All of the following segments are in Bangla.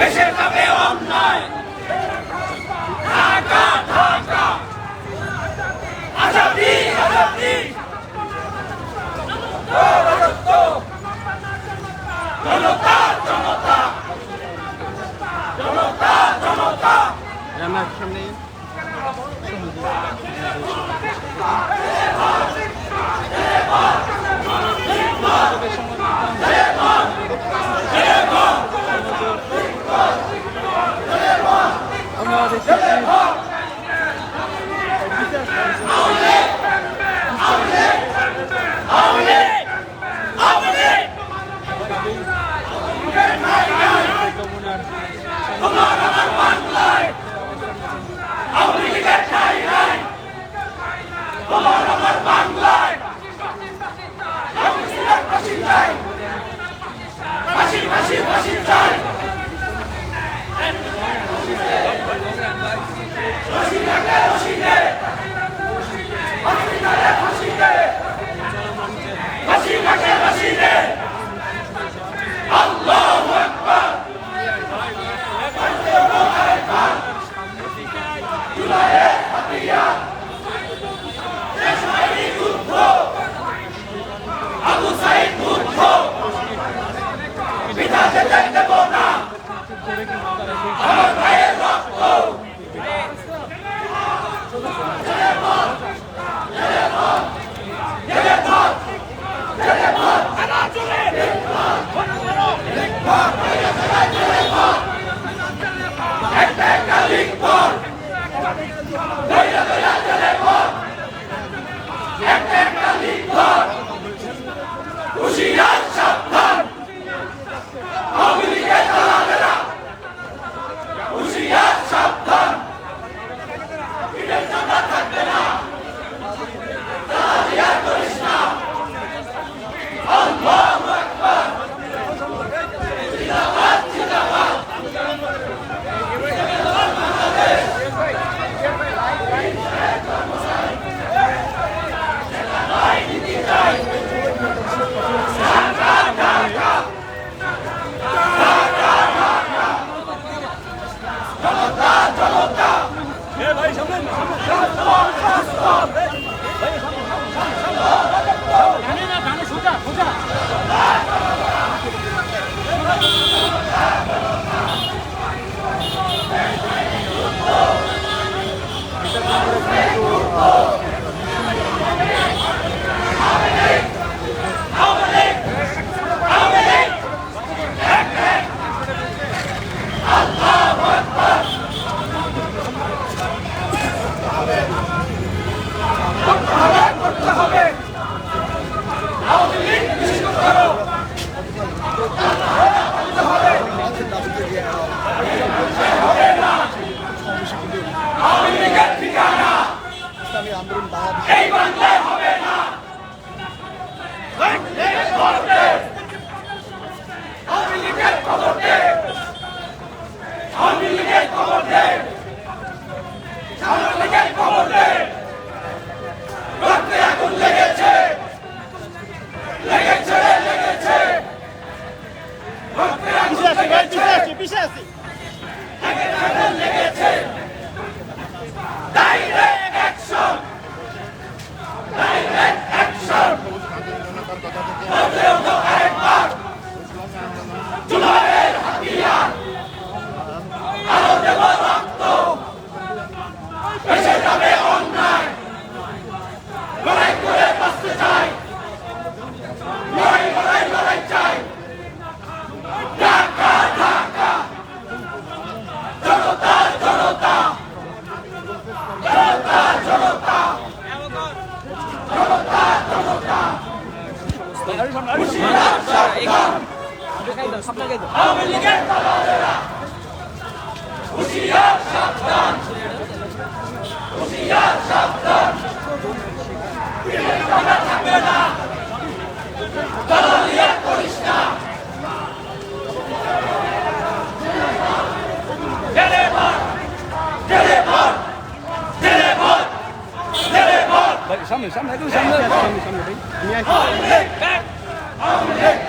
দেশের Crazy. আপনাকে সামনে সামনে সামনে সামনে সামনে ভাই নিয়ে আসুন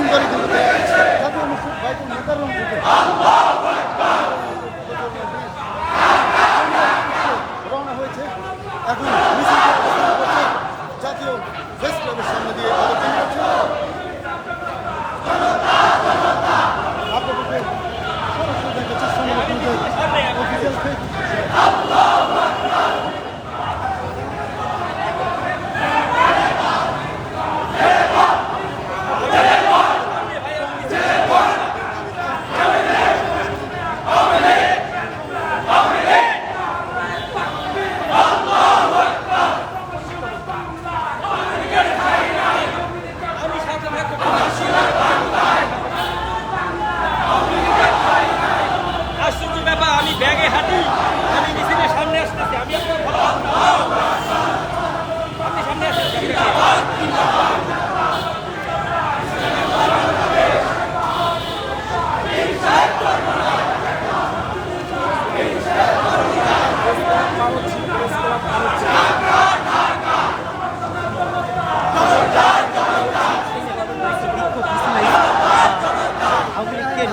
হচ্ছে জাতীয় মুসলিম বাইতুল মোকাররম থেকে রওনা হয়েছে জাতীয় সামনে দিয়ে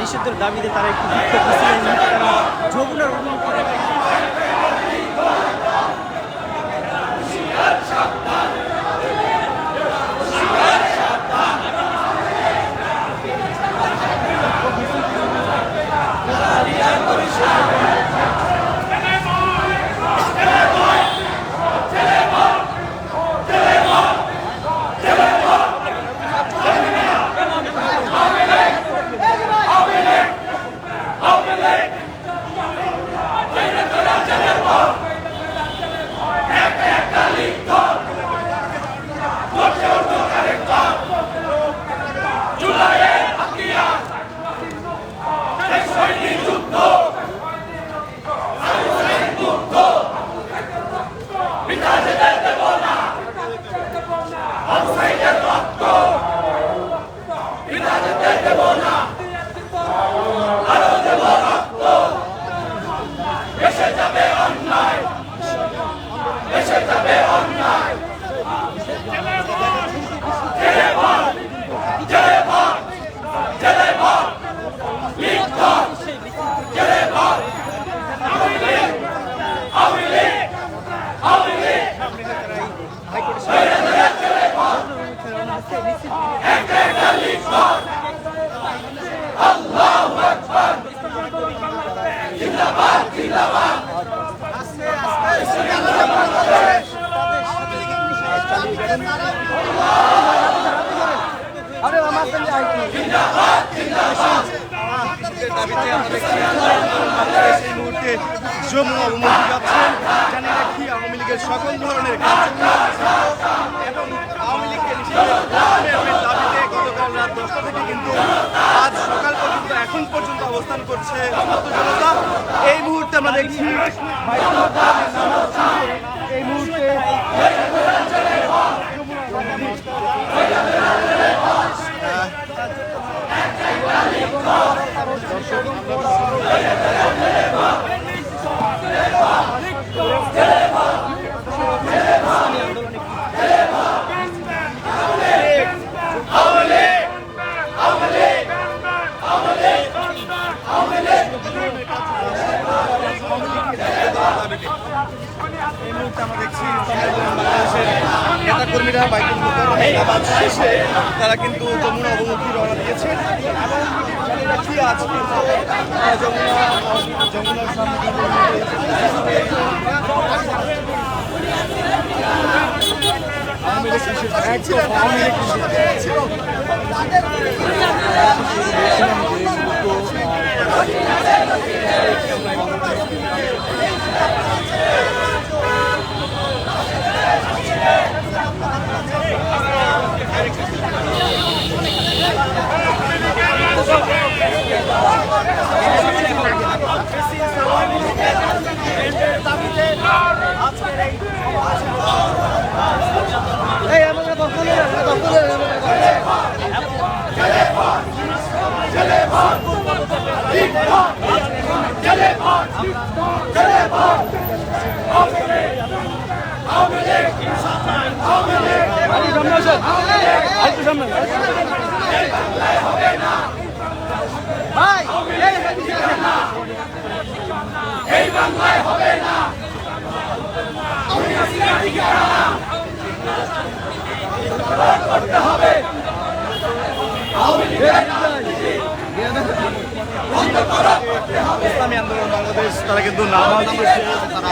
নিষিদ্ধের দাবিতে তারা একটু যমুনার দাবিতে আমরা এই মুহূর্তে যমুনা অবমুখী যাচ্ছেন। জানি রাখি আওয়ামী লীগের সকল ধরনের এবং আওয়ামী লীগকে দাবিতে গতকাল রাত দশটা থেকে কিন্তু আজ সকাল পর্যন্ত, এখন পর্যন্ত অবস্থান করছে জনতা। এই মুহূর্তে আমরা দেখছি এই মুহূর্তে এই মুহূর্তে আমরা দেখছি বাংলাদেশের নেতাকর্মীরা বাইকুল মোকাররমে নামাজ শেষে তারা কিন্তু যমুনা অবমুখী রওনা দিয়েছে। এবং রাখি আজ কিন্তু এই বাংলায় হবে না করতে হবে ইসলামী আন্দোলন বাংলাদেশ তারা কিন্তু নামাজ তারা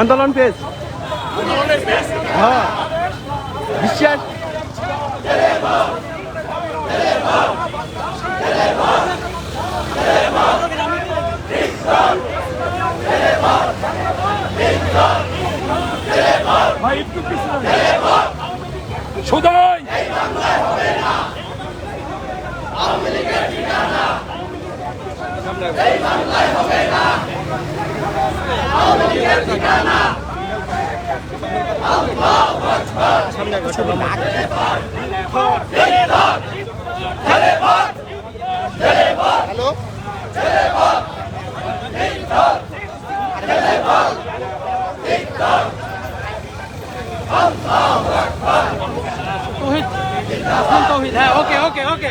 আন্দোলন পেজ হ্যাঁ বিশ্বাস সুদয় হ্যাঁ ওকে ওকে ওকে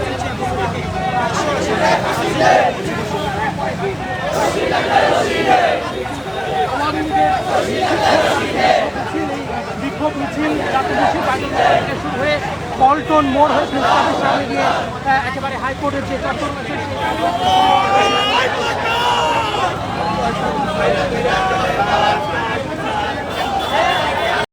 মিছিল যাত্রীশি বাগিল থেকে শুরু হয়ে পল্টন মোড় হয়ে মুস্তাফের সামনে গিয়ে একেবারে হাইকোর্টের যে চত্বর আছে সেই